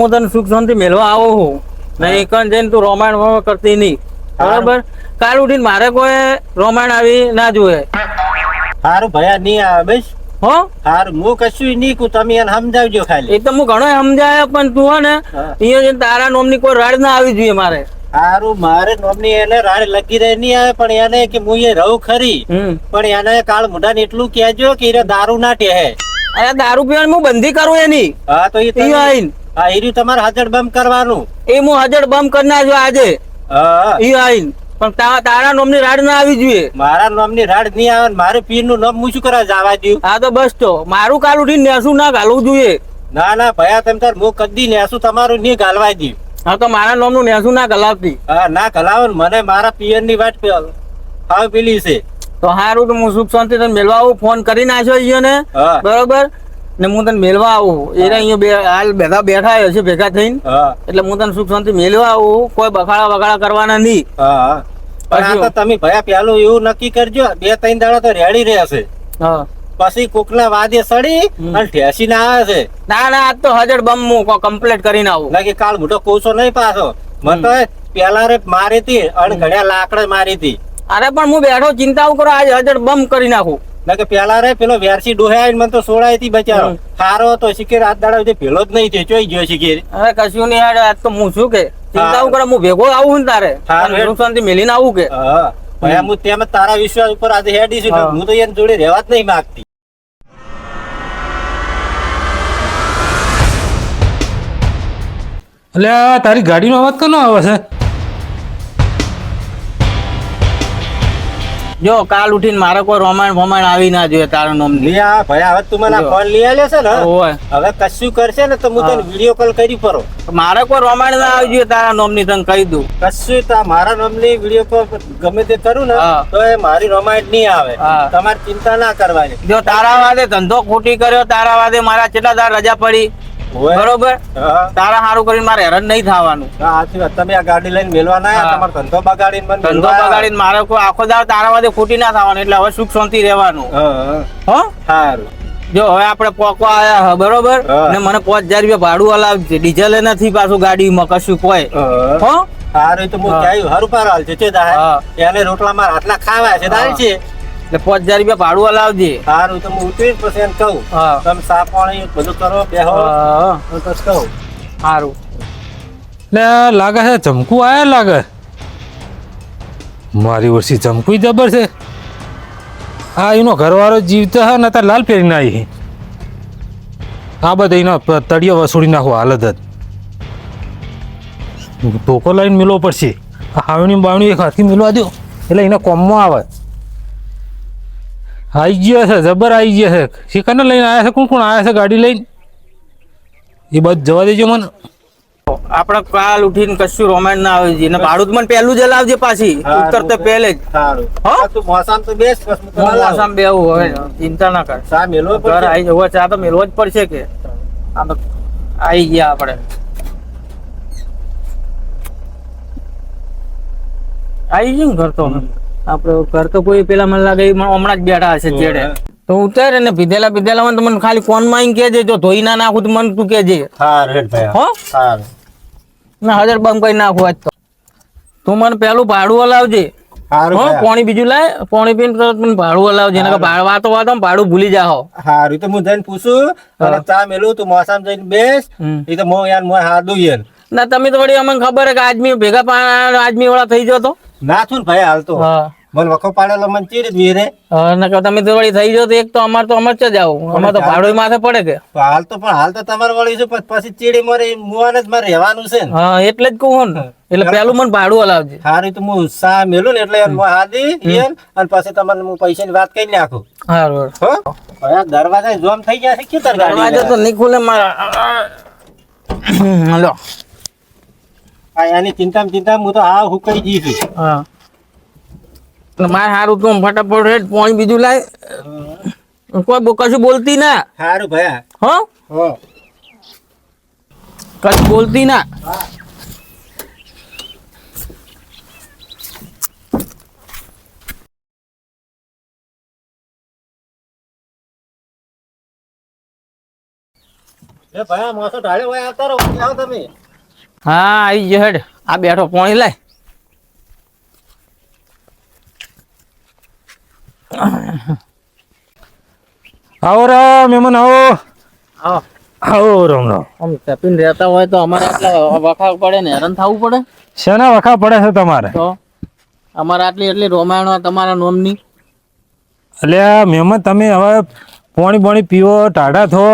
હું તને સુખ શાંતિ મેળવા આવો હું. ને એકન જઈને તું રોમાયણ કરતી નહીં. બરાબર? કાલ ઉઠીને મારે કોઈ રોમાયણ આવી ના જોઈએ સારું ભયા નહીં આવે બસ. હો? સારું હું કશું નહીં કું તમે એને સમજાવજો ખાલી. એ તો હું ઘણો સમજાય પણ તું હે ને. અહીંયા જઈને તારા નોમની કોઈ રાડ ના આવી જોઈએ મારે. સારું મારે નોમની એને રાડ લગી રહે નહીં આવે પણ એને કે હું એ રહું ખરી. પણ એને કાળ મોઢાને એટલું કહેજો કે દારૂ ના ટેહે. અરે દારૂ પીવાની હું બંધી કરું એની. હા તો એ આઈન. હા એ તમારે હાજર બંધ કરવાનું. એ હું હાજર બમ કરી નાખ્યો આજે. ઈ આઈન પણ તારા નોમની રાડ ના આવી જોઈએ મારા નામની રાડ નહીં આવે મારે પીરનું નામ હું શું કરવા જવા દઉં હા તો બસ તો. મારું કાલ ઉઠી નેસું ના ગાલવું જોઈએ ના ના ભયા તમે તાર હું કદી નેસું તમારું નહીં ગાલવા દઉં હા તો મારા નોમનું નેસું ના ગલાવતી. હા ના ગલાવો મને મારા પિયરની વાત હાવ પેલી છે. તો હારું તો હું સુખ શાંતિ તને મેળવા ફોન કરી નાખ્યો ને બરોબર? ને હું તને મેળવા આવું. એ અહીંયા બે હાલ બધા બેઠા હશે ભેગા થઈને. એટલે હું તને સુખ શાંતિ મેળવા આવું. કોઈ બખાડા બખાડા કરવાના નહીં. પણ આ તો તમે ભયા પેલું એવું નક્કી કરજો. બે ત્રણ દાડા તો રેડી રહ્યા છે. પછી કોકના વાદે સડી અને ઠેસી ના આવે છે. ના ના આજ તો હજર બમ હું કમ્પ્લીટ કરીને આવું. ના કે કાળ મોટો કોસો નહીં પાછો. મને તો પેલા રે મારી હતી અને ઘડિયા લાકડે મારી હતી. અરે પણ હું બેઠો ચિંતા કરો. આજ હજર બમ કરી નાખું. કે પેલા રે પેલો વેરસી ડોહે આવીને મને તો સોળાઈ થી બચારો. સારો હતો શિખેર હાથ દાડા સુધી પેલો જ નહીં થયો ચોઈ ગયો શિખેર. અરે કશું નહીં યાર આજ તો હું શું કે? ચિંતા કરે હું ભેગો આવું ને તારે? નુકસાનથી સુખ આવું કે? હા. હું તેમ તારા વિશ્વાસ ઉપર આજે હેડી છું હું. તો એની જોડે રહેવા જ નહીં માંગતી. એટલે તારી ગાડીનો અવાજ કોનો આવે છે? જો કાલ ઉઠીને મારે કોઈ રોમાયણ ફોમાયણ આવી ના જોઈએ તારા નોમ લે આ ભાઈ હવે તું મને. ફોન લઈ આલે છે ને હવે કશું કરશે ને તો હું તને વિડિયો કોલ કરી પરો મારે કોઈ રોમાયણ ના આવી જોઈએ તારા નોમની તને કહી દઉં. કશું તા મારા નામની વીડિયો કોલ ગમે તે કરું ને તો એ મારી રોમાણ નહીં આવે. તમારે ચિંતા ના કરવાની. જો તારા વાદે ધંધો ખોટી કર્યો તારા વાદે મારા કેટલા દાર રજા પડી? બરોબર? તારા સારું કરીને મારે હેરાન નહીં થવાનું. તમે આ ગાડી લઈને મેલવા ના તમારો ધંધો બગાડીને મને ધંધો બગાડીને મારે કોઈ આખો દાળ તારા વાદે ખોટી ના થવાનું એટલે હવે સુખ શાંતિ રહેવાનું. હા, સારું. જો હવે આપણે પોકવા આયા હે, બરોબર? ને મને પાંચ હજાર રૂપિયા ભાડું હલાવજે. ડીઝલ નથી પાછું ગાડીમાં કશું કોઈ. હા. સારું, તો હું. ક્યાંય હરું પાર હાલ છે. એને રોટલા માં આટલા ખાવા છે, દાલ છે. એટલે પાંચ હજાર રૂપિયા ભાડું અલાવજે સારું, તો હું ઉતરીને પછી એને કહું. હા. તમે સા પાણી બધું કરો, બેહો. હું તો કહું. સારું. એટલે લાગે છે ચમકું આયા લાગે? મારી વર્ષી ચમકુ જબર છે. હા એનો ઘરવાળો જીવતો હે ને તાર લાલ પહેરીને આવી આ બધા એનો તળિયો વસૂડી નાખો હાલત જ. ધોકો લઈને મિલવો પડશે. હાવણી બાવણી એક હાથથી મિલવા દો એટલે એના કોમમાં આવે. આવી ગયો છે જબર આવી ગયો છે. શિકારને લઈને આવ્યા છે કોણ કોણ આવ્યા છે ગાડી લઈને? એ બધું જવા દેજો મને. આપણે કાલ ઉઠીને કશું રોમાન્સ ના આવી જોઈએ ભાડું મને પહેલું જ લાવજે પાછી ઉત્તર તો પહેલે જ. મોસામ તો બેસ, હવે ચિંતા ના કર. સા મેલવો ઘર. આવી જવો ચા તો મેલવો જ પડશે કે. આ તો આવી ગયા આપણે. આવી ગયું ને ઘર તો આપણે ઘર તો કોઈ પેલા મને લાગે હમણાં જ બેઠા હશે ચેડે તો ઉતાર ને પીધેલા પીધેલા મને મને ખાલી ફોનમાં આઈને જો ધોઈ ના નાખું તો મને તું સારું, હો? ના હજાર બંધ કરી નાખું આજ તો. તું મને પેલું ભાડું હલાવજે. પોણી બીજું લાય પાણી પીને તરત મને ભાડું હલાવજે ભાડ- વાતો વાતો ભાડું ભૂલી જાઓ હારું તો હું જઈને પૂછું અને ચા મેલું તું મોસામ જઈને બેસ. એ તો મો યાર મોય હાદું યાર ના તમે તો વળી અમને ખબર હે કે આદમી ભેગા પા આદમી વાળા થઈ જતો ના છું ને ભાઈ હાલ તો. હા. મને વખો પાડેલો મને ચીડ જ વીરે. હા, નકર તમે તો વળી થઈ જતો એક તો અમાર તો અમાર જ આવું. અમાર તો ભાડું માથે પડે કે. હાલ તો પણ હાલ તો તમારે વળી છે પછી ચીડી મારે મુવાને જ મારે રહેવાનું છે ને. હા એટલે જ કહું ને. એટલે પેલું મને ભાડું હલાવજે. હારું તો હું સા મેલું ને એટલે હાદી અને પછી તમને હું પૈસાની વાત કરી નાખું. સારું હો? હવે દરવાજા જોમ થઈ ગયા છે કે દરવાજો તો નહીં ખુલે મારા. હલો આ એની ચિંતા ચિંતા હું તો આ હુકાઈ જી છું. હા. મારે સારું તું ફટાફટ હેડ પાણી બીજું લાય. કોઈ કશું બોલતી ના. હારું ભાઈ હો? હો. કશું બોલતી ના. હા. આવી જ હેડ. આ બેઠો પોણી લાય. આવો રામ મહેમાન આવો. આવો રામ રામ. આમ ચપીને રહેતા હોય તો અમારે આટલા વખા પડે ને હેરાન થવું પડે? શેના વખા પડે છે તમારે? તો? અમારે આટલી એટલી રોમાયણો તમારા નોમની? એટલે મહેમાન તમે હવે પોણી બોણી પીવો ટાઢા થો.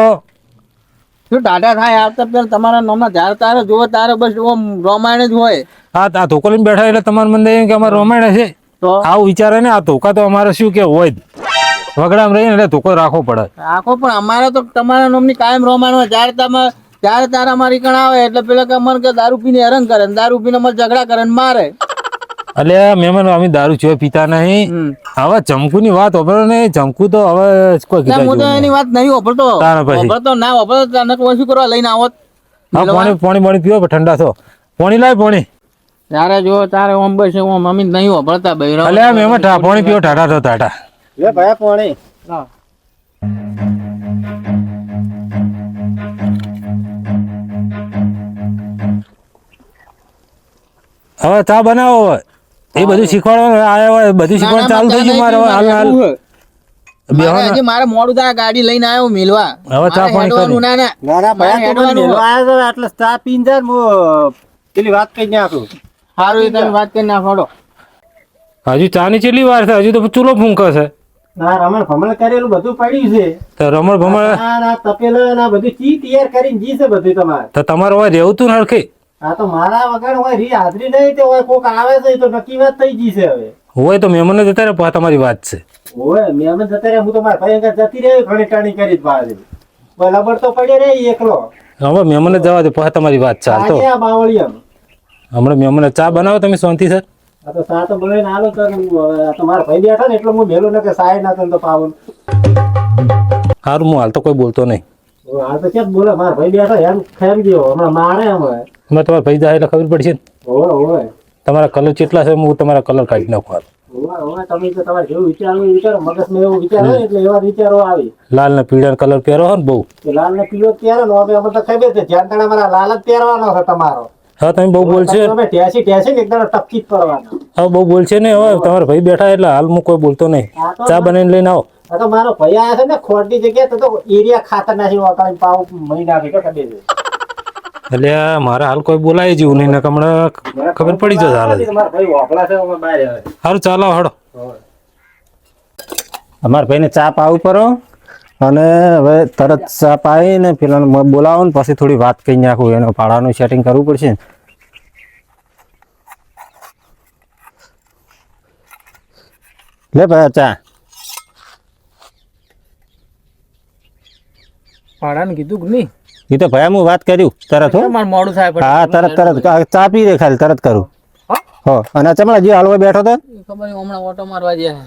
શું ટાટા થાય આવતા પેલા તમારા નોમના જ્યારે તારે જોવો તારે બસ ઓમ રોમાયણ જ હોય. હા આ ધોકો લઈને બેઠા એટલે તમારા મને કે અમારે રોમાયણ છે તો? આવું વિચારે ને આ ધોકા તો અમારે શું કે હોય વગડામાં રહીને એટલે ધોકો રાખવો પડે. રાખો પણ અમારે તો તમારા નોમની કાયમ હોય જ્યારે તમે ત્યારે તારા મારી કણ આવે એટલે પેલા કે મને કે દારૂ પીને હેરાન કરે ને દારૂ પીને અમારે ઝઘડા કરે ને મારે. એટલે મહેમાન અમે દારૂ છે પીતા નહીં. હવે ચમકુ ની વાત હોભળો ને ચમકુ તો હવે કોઈ કીધા હું તો એની વાત નહીં પછી. ઓભળતો ના ઓભળતો તને કોઈ શું કરવા લઈને આવત હા પાણી પાણી પાણી પીવો ઠંડા થો. પાણી લાય પાણી. ત્યારે જો તારે ઓમ બસ ઓમ અમે નહીં ઓભળતા બૈરા એટલે આ મહેમાન ઠા- પાણી પીવો ટાટા તો ટાટા. લે ભાઈ પોણી. હવે ચા બનાવો હવે. એ બધું શીખવાડવાનું આવ્યા હોય બધું શીખવાડવા ચાલુ થઈ ગયું મારે હાલ હાલ. મારે હજી મારે મોડું થાય ગાડી લઈને આવ્યો મિલવા. હવે ચા પાણી હેડવાનું ના ના. ના ના ભાઈ તું આવ્યો એટલે ચા પીને જા પેલી વાત કઈ નાખું. સારું એ તમે વાત કરી નાખો હજુ ચાની કેટલી વાર છે હજુ તો ચૂલો ફૂંકે છે ના રમણ ભમણ કરેલું બધું પડ્યું છે. તો રમણ ભમણ આ ના તપેલો ના બધું ચી તૈયાર કરીને જી છે બધું તમારે. તો તમારે હોય રહેવું તું ને હા તો મારા વગર હોય રી હાજરી નહીં તો હોય કોક આવે છે તો નક્કી વાત થઈ ગઈ છે હવે. હોય તો મહેમાન જતા રહે તમારી વાત છે. હોય મેં જતા રહે હું તો મારા ભાઈ આગળ જતી રહી ઘણી ટાણી કરી જ બહાર લબડ તો પડ્યો રે એકલો. હવે મહેમાન જવા દે પછી તમારી વાત ચાલ તો. આજે મેં હમણાં ચા બનાવો તમે શાંતિ સર. આ તો સા તો બોલાવીને આલો તો તમારા ભાઈ બેઠા ને એટલે હું મેલું ને કે સાહેબ ના તો પાવન. સારું હું હાલ તો કોઈ બોલતો નહીં. હાલ તો ક્યાં બોલે મારા ભાઈ બેઠા એમ ખેમ ગયો હમણાં મારે મેં તમારા ભાઈ જાય એટલે ખબર પડશે ઓય ઓય તમારા કલર કેટલા છે હું તમારા કલર કાઢી નાખું લાલ ને પીળા કલર પહેરો હો ને બહુ. લાલ ને પીળો પહેરો ને હવે અમે તો ખબર છે ધ્યાન તણે મારા લાલ જ પહેરવાનો છે તમારો. હા તમે બહુ બોલશે. પડવાનો બહુ બોલશે ને હવે તમારા ભાઈ બેઠા એટલે હાલ હું કોઈ બોલતો નહીં. ચા બનાવીને લઈને આવો. તો મારો ભાઈ આયા છે ને ખોટી જગ્યાએ તો એરિયા ખાતર નાખી વાપરી પાવ મહિના એટલે મારે હાલ કોઈ બોલાય જેવું નહીં હમણાં ખબર પડી જશે હાલ સારું ચાલો હડો. અમારા ભાઈને ચા પાવું પરો અને હવે તરત ચા પાઈને પેલા બોલાવો ને પછી થોડી વાત કહી નાખું. એનો ભાડાનું સેટિંગ કરવું પડશે લે ભાઈ ચા. ભાડાનું કીધું કે નહીં? એ તો ભાઈ હું વાત કર્યું. તરત હો. મોડું થાય હા તરત તરત. ચા પી રે ખાલી તરત કરું. હો? અને ચમડા જે હાલવા બેઠો તો? ખબર હમણાં ઓટો મારવા ગયા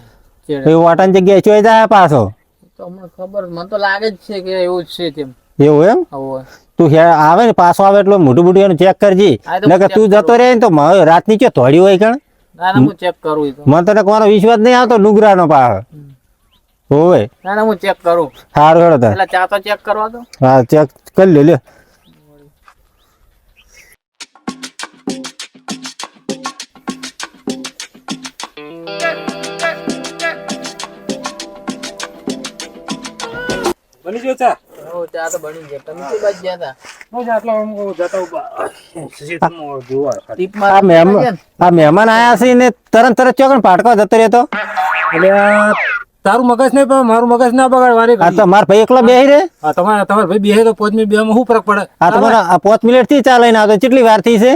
એ જગ્યાએ ચોઈ જાય પાછો. તો ખબર મને તો લાગે જ છે કે એવું જ છે તેમ. એવું એમ? તું હે આવે ને પાછો આવે એટલે મોટું મોટું એનું ચેક કરજે. નકર તું જતો રહે ને તો રાત રાતની કે થોડી હોય કણ ના ના હું ચેક કરું તો. મને તને કોનો વિશ્વાસ નહીં આવતો નુગરાનો પાહ. હોવે. ના ના હું ચેક કરું. સારું હેડો તાર. ચા તો ચેક કરવા દો. હા ચેક કરી લે લે. બની ગયો ચા હો, ચા તો બની ગઈ તમે શું બાજ ગયા હતા? બસ આટલા આમ જતા ઊભા સીધું જોવા ટીપ આ મહેમાન આ મહેમાન આયા છે ને તરત તરત ચોકણ પાટકો જતો રહેતો? એટલે તારું મગજ નહીં પણ મારું મગજ ના બગાડવાની આ તો મારા ભાઈ એકલા બેહી રે? આ તમારા તમારા ભાઈ બેહે તો પાંચ મિનિટ બે માં શું ફરક પડે? આ તમારા પાંચ મિનિટથી ચા લઈને આવતો કેટલી વાર થઈ છે?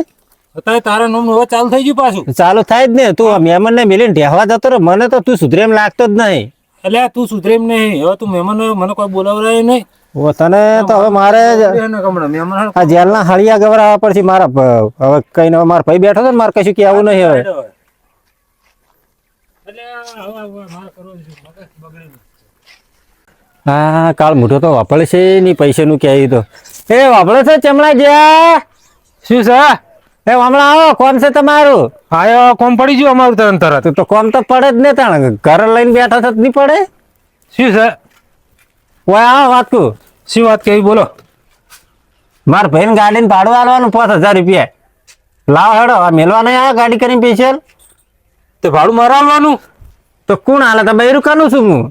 અત્યારે તારા નોમ હવે ચાલુ થઈ ગયું પાછું. ચાલુ થાય જ ને તું મહેમાન ને મેલીને ઢેહવા જતો રહે મને તો તું સુધરે એમ લાગતો જ નહીં. એટલે તું સુધરે નહીં હવે તું મહેમાન મને કોઈ બોલાવરાય નહીં ઓ તને તો હવે મારે આ જેલના હળિયા ગવરાવા પડશે મારા હવે કઈ ને મારા ભાઈ બેઠો છે ને મારે કશું કહેવું નહીં હવે હવે હવે હા કાળ મોટો તો વાપરશે છે પૈસા પૈસાનું કે તો એ વાપરો છે ચમડા જ્યાં શું છે એ હમણાં આવો કોણ છે તમારું? આયો કોમ પડી ગયું અમારું તરત તરત. તો કોમ તો પડે જ ને તાણ. ઘર લઈને બેઠા છો તો નહીં પડે? શું છે? ઓય આવો વાત કુ શું વાત કેવી બોલો. મારા ભાઈને ગાડીને ભાડું આલવાનું પાંચ હજાર રૂપિયા. લાવ હેડો આ મેલવા નહીં આવ્યા ગાડી કરીને સ્પેશિયલ તે ભાડું મારા આવવાનું તો કોણ હાલે તો બૈરું કાનું છું હું.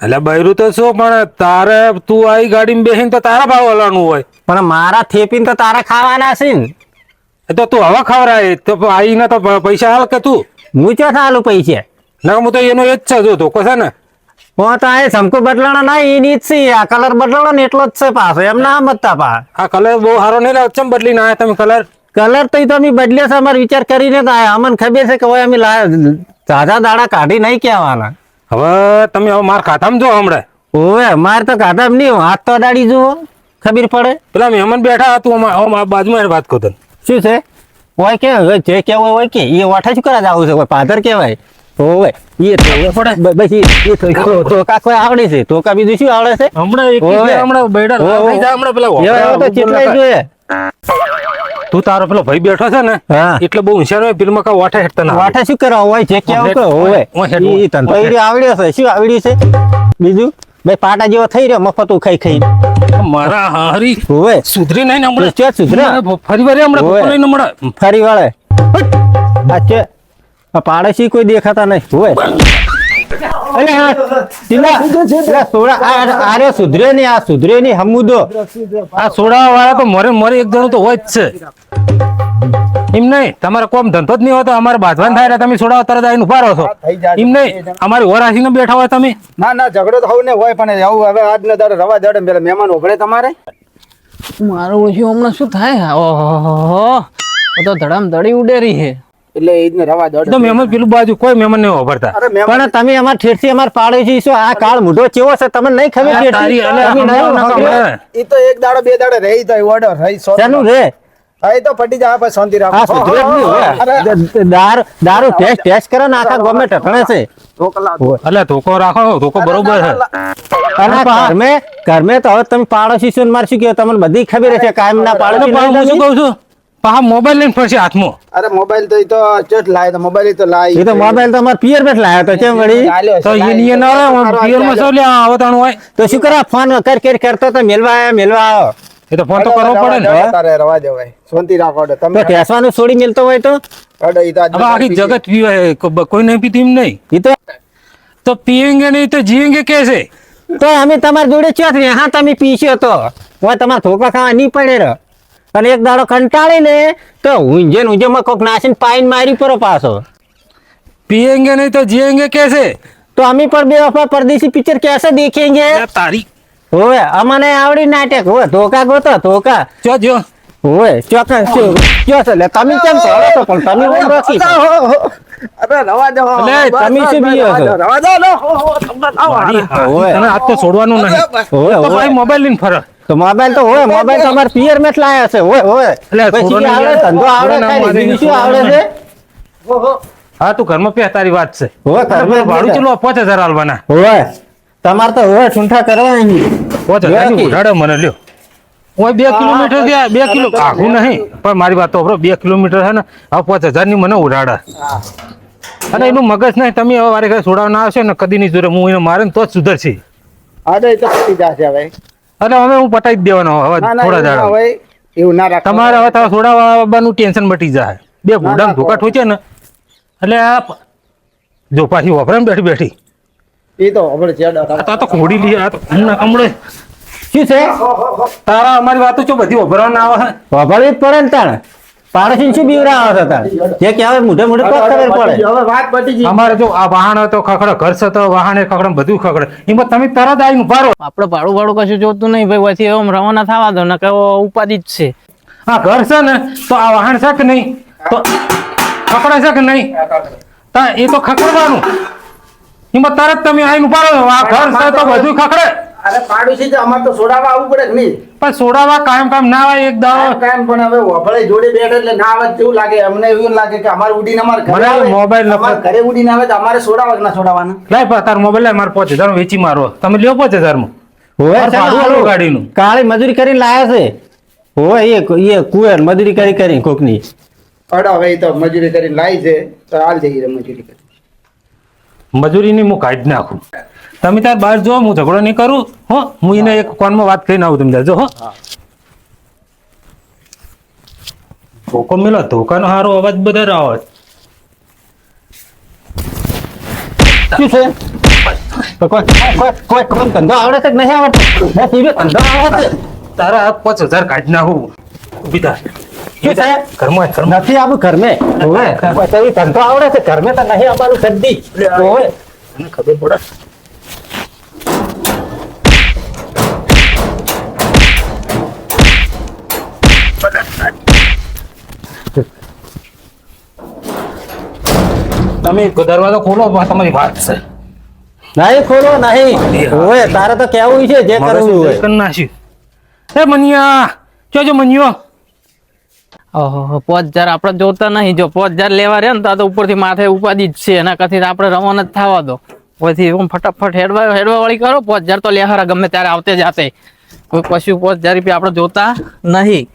એટલે બૈરું તો શું પણ તારે તું આવી ગાડીમાં બેસીને તો તારા ભાવ હલવાનું હોય. પણ મારા થેપીને તો તારા ખાવાના છે ને. તો તું હવા ખવરાય તો આઈને તો પૈસા હાલ કે તું? હું ચો થાલું પૈસે. ના હું તો એનો એ જ છે જો ધોકો છે ને. હું તો આ શંકુ બદલાણો ના એની જ છે આ કલર બદલાણો ને એટલો જ છે પાછો એમ ના મતતા પા. આ કલર બહુ સારો નહીં લાગે ચમ બદલીને ના તમે કલર? કલર તો તમે બદલ્યો છે અમારે વિચાર કરીને તો આયા. અમને ખબર છે કે હવે અમે તાજા દાડા કાઢી નહીં કહેવાના. હવે તમે હવે માર ખાતામાં જો હમણાં. ઓવે મારે તો ખાતામાં નહીં હાથ તો દાડી જુઓ ખબર પડે. પેલા મહેમાન બેઠા હતું બાજુમાં વાત કહું તને શું છે? હોય કે હવે જે કેવું હોય કે એ વાઠા શું કરા આવું છે પાદર કહેવાય. ઓવે એ બસ એ ટોકા કોઈ આવડે છે? ટોકા બીજું શું આવડે છે? હમણાં એક ઓવે. હમણાં બેડા ઓવે. થઈ જાય હમણાં પેલા એવા એવા તો જોઈએ. તારો પેલો ભાઈ બેઠો છે ને એટલે બહુ હોશિયાર હોય ફિલ્મ કા વાઠા હેઠતા ના વાઠા શું કરવા હોય? જે કેવું હોય એ તને આવડ્યો છે. શું આવડ્યું છે? બીજું? ભાઈ પાટા જેવો થઈ રહ્યો મફત ખાઈ ખાઈ મારા હારી હોવે સુધરી નહીં હમણાં. ચે સુધરે? ફરી વાર હમણાં ઓવે. નહીં હમણાં. ફરી વાળે. આ ચે પાડોશી કોઈ દેખાતા નહીં. હોવે સુધરે નહીં આ સુધરે નહીં હમુદો. આ સોડા વાળા તો મોરે મોરે એક જણું તો હોય જ છે. એમ નહીં તમારે કોમ ધંધો જ નહીં હોતો અમારે બાંધવાન થાય તમે છોડાવો તરત આવીને ઊભા રહો છો. એમ નહીં અમારી ઓરાસીને બેઠા હોય તમે. ના ના ઝઘડો તો હવે ને હોય પણ આવું હવે આજ ને દાડે રવા દાડે પેલા મહેમાન ઉભરે તમારે. મારું ઓછું હમણાં શું થાય? ઓહો તો ધડામ ધડી ઉડેરી છે. એટલે એ જ રવા દાડે. તો મહેમાન પેલું બાજુ કોઈ મહેમાન નહીં વાપરતા અરે મહેમાન પણ તમે અમાર ઠેઠથી અમાર છે છો આ કાળ મુઢો ચેવો છે તમને નહીં ખબર ઠેઠથી? તમે નહીં હમણાં ખબર? એ તો એક દાડો બે દાડો રહી જાય ઓર્ડર રહી સો શેનું રે? હા એ તો પટી જાય પછી શાંતિ રાખો. સુધરે જ નહીં હોય. અરે દ- દારૂ દારૂ ટેસ્ટ ટેસ્ટ કરે ને આખા ગમે ટકણે છે. એટલે ધોકો રાખો ધોકો બરોબર છે. ઘરમે ઘરમે તો હવે તમે પાડોશી છો મારે શું કહેવાય? તમને બધી ખબર છે કાયમ ના પાડો પાડોશી હું શું? કહું છું? પા મોબાઈલ લઈને ફરશે હાથમાં. અરે મોબાઈલ તો એ તો ચટ લાય તો મોબાઈલ તો લાય. એ તો મોબાઈલ તો અમાર પિયર બેઠ લાયો તો કેમ વળી? તો એ નિયે ના તો આવે કરવા પિયરમાં ચાલ્યો. લે આવતાનું હોય. તો શું કરા? ફોન કર કર કરતો તો મેલવા આવ્યો મેલવા આવ્યો એ તો ફોન તો કરવો પડે ને તારે રવા જવાય શાંતિ રાખો તમે ઠેસવાનું છોડી મિલતો હોય તો? આખી જગત પીવે કોઈ નહીં પીતી નહીં. એ તો તો પીવેંગે નહીં તો જીવેંગે કે તો અમે તમારી જોડે ચોથ ને હા તમે પીશો તો. હવે તમારે ધોકા ખાવા નહીં પડે રહ અને એક દાડો કંટાળી ને તો ઊંઝે ઊંઝેમાં કોક નાસીને પાઈન મારી પડો પાછો. પીએંગે નહીં તો જીએંગે કેસે તો અમે પણ બે વફા પરદેશી પિક્ચર કેસે દેખેંગે? તારીખ હોવે અમને આવડી નાટક હોવે ધોકા ગોતો ધોકા. જો જો. હોવે ચોક્કસ શું કયો છે લે તમે કેમ કરો છો પણ તમે ઓમ રાખી અરે રવા દો અલે, તમે શું બીઓ છો? રવા દો લો હો, હો, તમને આવો. ઓવે. તને આજ તો છોડવાનું નહીં. હોવે તો ભાઈ મોબાઈલ લઈને ફરો. તો મોબાઈલ તો હોય મોબાઈલ તો અમારે પિયર મેટ જ લાયા છે. હોય હોય એટલે પછી આવડે ધંધો આવડે ખાલી, બીજું શું આવડે છે? હા તું ઘરમાં પે તારી વાત છે. હો ઘરમાં ભાડું જ ચલો પાંચ હજાર હાલવાના હોય તમારે તો હોય ઠૂંઠા કરવા નહીં પાંચ હજાર ઉડાડે મને લ્યો. ઓય બે કિલોમીટર ગયા બે કિલો આઘું નહીં પણ મારી વાત તો બે કિલોમીટર છે ને હવે પાંચ હજારની મને ઉડાડે. અને એનું મગજ નહીં તમે હવે વારે ઘરે છોડાવ ના આવશે ને કદી નહીં જોડે હું એને મારે તો જ સુધરશે. અરે તો પતી જશે હવે. હવે હું પટાઈ જ દેવાનો હવે થોડા દાડા. હોય એવું ના રાખો. તમારે હવે તમારે છોડાવવાનું ટેન્શન મટી જાય. બે ઘોડા ના, ધોકા ઠોચે ને એટલે આ જો પાછી વપરાય બેઠી બેઠી. એ તો આપણે ચેડ આ તો ઘોડી લઈએ આ તો હમણાં કમળે. શું છે? તારા અમારી વાતો ચો બધી વપરાવા ના આવે? વાપરવી જ પડે ને તાણ. પાડોશી શું બીવરાવો છો તાણ? જે કહેવાય મોઢે મોઢે તો ખબર પડે. હવે વાત પતી ગઈ. અમારે જો આ વાહન હતો ખખડે ઘર છે તો વાહને ખખડે બધું ખખડે. એમાં તમે તરત આવીને ઊભા રહો. આપણે ભાડું ભાડું કશું જોતું નહીં ભાઈ પછી એમ રવાના થવા દો ને કે ઉપાધિ જ છે. આ ઘર છે ને તો આ વાહન છે કે નહીં? તો ખકડે છે કે નહીં? એ તો ખખડવાનું. એમાં તરત તમે આવીને ઊભા રહો. આ ઘર છે તો બધું ખખડે. અરે પાડોશી તો અમાર તો સોડાવા આવવું પડે કે નહીં? પણ સોડાવા કાયમ કામ ના આવે એક દાડો. કાયમ પણ હવે વફળે જોડે બેઠે એટલે ના આવે તેવું લાગે? અમને એવું લાગે કે અમારે ઉડીને અમારે ઘરે આવે. મોબાઈલ નંબર- અમારે ઘરે ઉડીને આવે તો અમારે સોડાવા ના સોડાવાના? લાય પા તાર મોબાઈલ લાય માર પાંચ હજાર વેચી મારો તમે લ્યો પાંચ હજારમાં હોય છે ભાડું ગાડીનું. કાળી મજૂરી કરીને લાયા છે. હોય એ એ કુવેર મજૂરી કરી કરી કોકની. અડા હવે તો મજૂરી કરીને લાય છે. તો હાલ જઈએ મજૂરી કરી. મજૂરીની હું કાઢી નાખું. તમે તાર બહાર જો, હું ઝઘડો નહીં કરું, હો? હું એને એક કોનમાં વાત કરીને આવું, તમે જો હો? ધોકો મેલો, ધોકાનો સારો અવાજ બધા આવે છે? કોઈ કોઈ કોઈ ધંધો આવડે છે કે તારા આ પાંચ હજાર કાઢી નાખું. બીજા ઘરમાં નથી આવું ઘરમે. ઓવે ધંધો આવડે છે ઘરમે તો નહીં અમારું સદ્દી ઓવે તને ખબર પડે. તમે દરવાજો ખોલો તમારી વાત છે. નહીં ખોલો નહીં. ઓવે તારે તો કેવું છે જે કરવું હોય. નાખ્યું એ મનિયા જોજો મનિયો. પોચ હજાર આપણે જોતા નહીં. જો પાંચ હજાર લેવા રે ને તો ઉપરથી માથે ઉપાધિ જ છે. એના કરતી આપણે રવાના જ થવા દો. પછી હું ફટાફટ હેડવા હેડવા વાળી કરો. પાંચ હજાર તો લેહારા ગમે ત્યારે આવતે જાતે કોઈ પશુ પોચ હજાર રૂપિયા આપણે જોતા નહીં.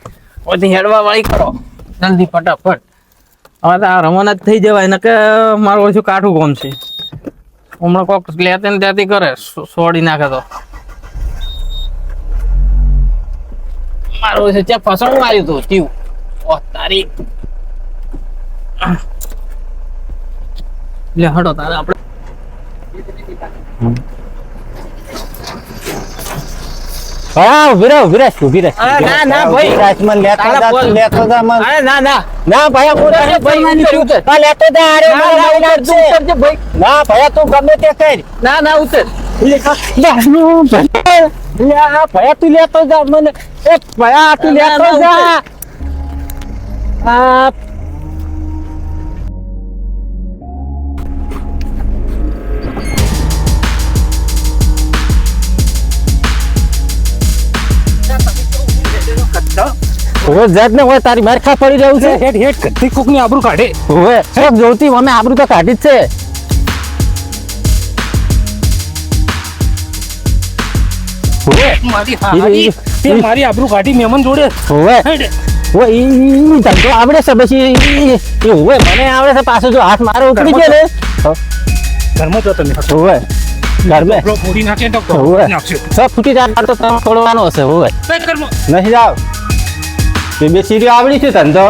પછી હેડવા વાળી કરો. જલ્દી ફટાફટ. હવે તો આ રવાના જ થઈ જવાય. ને કે મારું ઓછું કાઠું કોમ છે. હમણાં કોક લેતે ને ત્યાંથી કરે. છોડી નાખે તો. મારું ઓછું ત્યાં ફસણું આવ્યું હતું ટીવ ઓહ તારી. લે હડો તારે આપણે. હા ઊભી રહે ઊભી રહે ઊભી રહે? અરે ના, ના, ભાઈ. ઊભી મને લેતો જા, લેતો જા મને. અરે ના ના. ના ભૈયા હું અરે ભાઈ, બોલવાની છું. હા, લેતો જા, અરે ના, ઉતર. ભાઈ. ના ભૈયા તું ગમે તે કર. ના ના ઉતર. ભૈયા, તું લેતો જા મને. એ ભયા તું લેતો ના, જા આ હવે જાત ને હોય તારી માર ખા પડી રહ્યું છે. હેઠ હેઠ કદી કોકની આબરૂ કાઢે. હવે સાહેબ જોતી અમે આબરૂ તો કાઢી જ છે. મારી આબરૂ કાઢી મહેમાન જોડે. હવે હેડ. ધંધો આવડે છે પછી ઈ- હોય મને આવડે છે પાછો જો હાથ મારો ઉતરી છે ને. ઘરમાં જો તમે હોવે ઘરમે. પેલો નાખે તો હોવે નાખશે. ફૂટી જાય તો તમે છોડવાનો હશે હોવે નહીં જાવ. બે બે સીડીઓ આવડી છે ધંધો.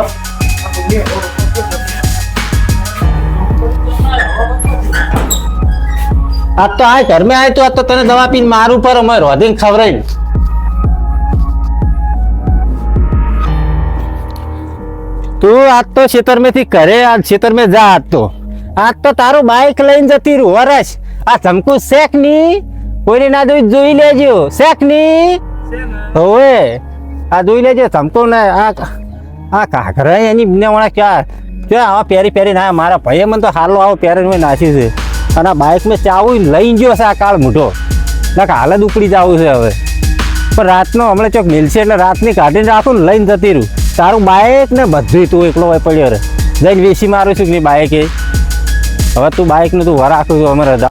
આ તો આ ઘરમે આવે તો તને દવા પીને મારું પર અમે રોધીને ખવડાવી તું આજ તો છેતરમેથી ઘરે આજ છેતરમે જા આજ તો. આજ તો તારું બાઇક લઈને જતી રહું, વરસ. આ ધમકુ શેકની? કોઈને ના જોઈ જોઈ લેજો. શેકની? હોવે આ જોઈ લેજો, ધમકો ને આ આ કાઘરા એની વણા ક્યાં ક્યાં આવા પહેરી પહેરી ના મારા ભાઈએ મને તો હાલો આવો પહેરીને મેં નાખ્યું છે. અને આ બાઇક મેં ચાવું લઈ ગયો છે આ કાળ મૂઠો ના હાલ જ ઉપડી જવું છે હવે. પણ રાતનો હમણાં ચોક મિલશે એટલે રાતની કાઢીને રાખું ને લઈને જતી રહું. તારું બાઇક ને બધું તું એકલો હોય પડ્યો રે. જઈને વેસી મારું છું કે બાઇક એ. હવે તું બાઇકનું તું વરાખું છું, અમે રજા